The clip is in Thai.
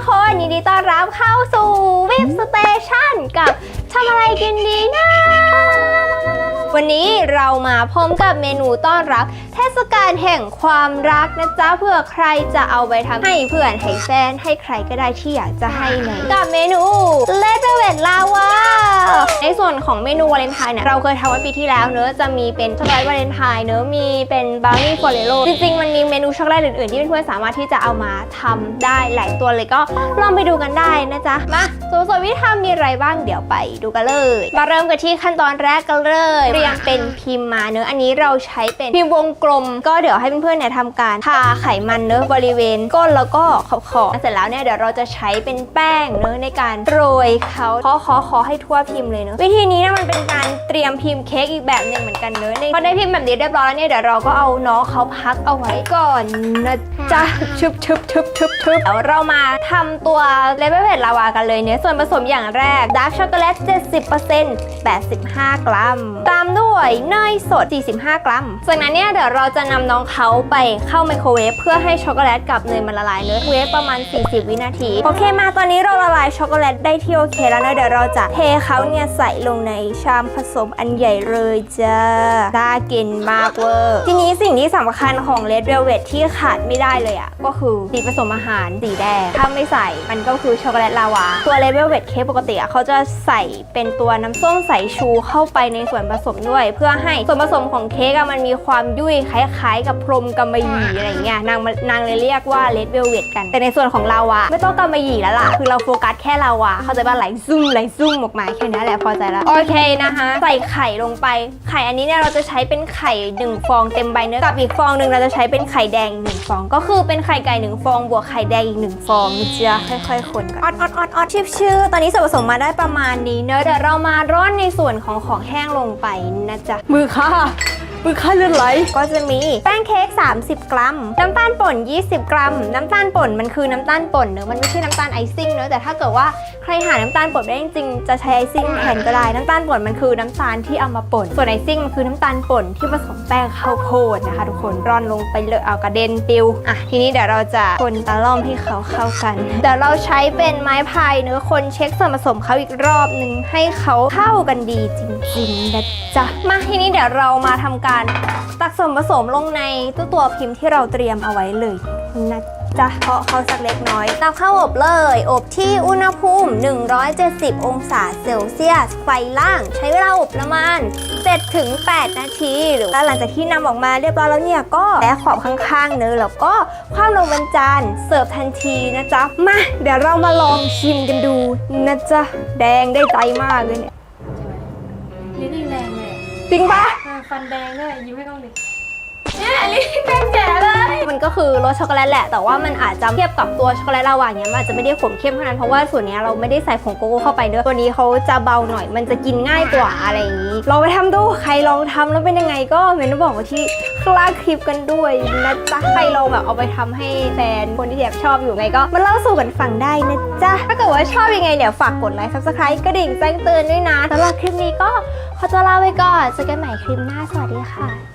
กคนยินดีต้อนรับเข้าสู่วิบสเตชันกับทำอะไรกินดีนะ วันนี้เรามาพร้อมกับเมนูต้อนรับ ศกาลแห่งความรักนะจ๊ะเพื่อใครจะเอาไปทำให้เพื่อนให้แฟนให้ใครก็ได้ที่อยากจะให้ในกับเมนูเลดเวทลาวาในส่วนของเมนูวาเลนไทน์เนี่ยเราเคยทำไว้ปีที่แล้วเนอะจะมีเป็นช็อกโกแลตวาเลนไทน์เนอะมีเป็นบราวนี่ฟอเรโลจริงๆ มันมีเมนูช็อกโกแลตอื่นๆ ที่เพื่อนๆสามารถที่จะเอามาทำได้หลายตัวเลยก็ลองไปดูกันได้นะจ๊ะมาส่วนสมวิธีทำมีอะไรบ้างเดี๋ยวไปดูกันเลย มาเริ่มกันที่ขั้นตอนแรกกันเลยเรียงเป็นพิมพ์มาเนอะอันนี้เราใช้เป็นพิมพ์วงกลมก็เดี๋ยวให้เพื่อนๆเนี่ยทำการทาไขมันเนอะบริเวณก้นแล้วก็ขอบขอบเสร็จแล้วเนี่ยเดี๋ยวเราจะใช้เป็นแป้งเนอะในการโรยเขาเคาะเคาะเคาะให้ทั่วพิมพ์เลยเนอะวิธีนี้เนี่ยมันเป็นการเตรียมพิมพ์เค้กอีกแบบหนึ่งเหมือนกันเนอะในพอได้พิมพ์แบบนี้เรียบร้อยแล้วเนี่ยเดี๋ยวเราก็เอาน้องเขาพักเอาไว้ก่อนนะจ๊ะชุบชุบชุบชุบชุบเดี๋ยวเรามาทำตัวเลเวลเพดลาวากันเลยเนี่ยส่วนผสมอย่างแรกดาร์กช็อกโกแลต70% 85 กรัม ตามด้วยเนยสด 45 กรัม จากนั้นเนี่ยเดี๋ยวเราจะนำน้องเขาไปเข้าไมโครเวฟเพื่อให้ช็อกโกแลตกับเนยมันละลายเนยเวฟประมาณ 40 วินาที โอเคมาตอนนี้เราละลายช็อกโกแลตได้ที่โอเคแล้วนะเดี๋ยวเราจะเทเขาเนี่ยใส่ลงในชามผสมอันใหญ่เลยจ้าน่ากินมากเวอร์ ทีนี้สิ่งที่สำคัญของเลดเวลเวทที่ขาดไม่ได้เลยอะก็คือสีผสมอาหารสีแดงถ้าไม่ใส่มันก็คือช็อกโกแลตลาวา ตัวเลดเวลเวทเค้กปกติอะเขาจะใส่เป็นตัวน้ำส้มสายชูเข้าไปในส่วนผสมด้วยเพื่อให้ส่วนผสมของเค้กอะมันมีความยุ่ยคล้ายๆ กับพรมกำมะหยี่อะไรเงี้ยนางนางเลยเรียกว่าเลดเวลเวทกัน แต่ในส่วนของลาวาไม่ต้องกำมะหยี่แล้วล่ะ คือเราโฟกัสแค่ลาวาเข้าใจป่ะไหลซุ่มไหลซุ่มออกมาแค่นี้แหละพอใจแล้ว โอเคนะคะใส่ไข่ลงไป ไข่อันนี้เนี่ยเราจะใช้เป็นไข่หนึ่งฟองเต็มใบเนื้อกับอีกฟองหนึ่งเราจะใช้เป็นไข่แดงหนึ่งฟอง ก็คือเป็นไข่ไก่หนึ่งฟอง บวกไข่แดงอีกหนึ่งฟองนะจะค่อยๆคนก่อนออดออดออดออดชิบชื่อตอนนี้ส่วนผสมมาได้ประมาณนี้เนอะเดี๋ยวเรามาร่อนในส่วนของของแห้งลงไปนะจ๊ะมือค่ะ มือค่ะเลือดไหลก็จะมีแป้งเค้ก 30 กรัม น้ำตาลป่น 20 กรัม น้ำตาลป่นมันคือน้ำตาลป่นเนอะมันไม่ใช่น้ำตาลไอซิ่งเนอะแต่ถ้าเกิดว่าใครหาน้ำตาลป่นไม่ได้จริงๆจะใช้ไอซิ่งแทนก็ได้ น้ำตาลป่นมันคือน้ำตาลที่เอามาป่น ส่วนไอซิ่งมันคือน้ำตาลป่นที่ผสมแป้งข้าวโพดนะคะ ทุกคนร่อนลงไปเลยเอากระเด็นปิวอะทีนี้เดี๋ยวเราจะคนตะล่อมให้เขาเข้ากันเดี๋ยวเราใช้เป็นไม้พายเนื้อะคนเช็คส่วนผสมเขาอีกรอบหนึ่งให้เขาเข้ากันดีจริงๆนะจ๊ะมาทีนี้เดี๋ยวเรามาทำการตักส่วนผสมลงในตัวตัวพิมพ์ที่เราเตรียมเอาไว้เลยนะจ๊ะเพาะเขาสักเล็กน้อยนำเข้าอบเลย อบที่อุณหภูมิ 170 องศาเซลเซียส ไฟล่าง ใช้เวลาอบประมาณ 7-8 นาที หรือว่าหลังจากที่นำออกมาเรียบร้อยแล้วเนี่ย ก็แปะขอบข้างๆเนอแล้วก็ความลงบนจานเสิร์ฟทันทีนะจ๊ะ มา เดี๋ยวเรามาลองชิมกันดูนะจ๊ะ แดงได้ใจมากเลยเนี่ยลิ้นแรง จริงปะ ฟันแดงด้วยยิ้มให้กล้องดิ มันก็คือรสช็อกโกแลตแหละ แต่ว่ามันอาจจะเทียบกับตัวช็อกโกแลตลาวาเนี้ยมันอาจจะไม่ได้ขมเข้มขนาดนั้นเพราะว่าส่วนเนี้ยเราไม่ได้ใส่ผงโกโก้เข้าไปเนอะตัวนี้เขาจะเบาหน่อย มันจะกินง่ายกว่าอะไรอย่างนี้ลองไปทำดูใครลองทำแล้วเป็นยังไงก็เมนบอกมาที่ข้างล่าคลิปกันด้วยนะจ๊ะใครลองแบบเอาไปทำให้แฟนคนที่แบบชอบอยู่ไงก็มาเล่าสู่กันฟังได้นะจ๊ะถ้าเกิดว่าชอบยังไงเนี่ยฝากกดไลค์ subscribe กระดิ่งแจ้งเตือนด้วยนะสำหรับคลิปนี้ก็ขอตัวลาไปก่อนเจอกันใหม่คลิปหน้าสวัสดีค่ะ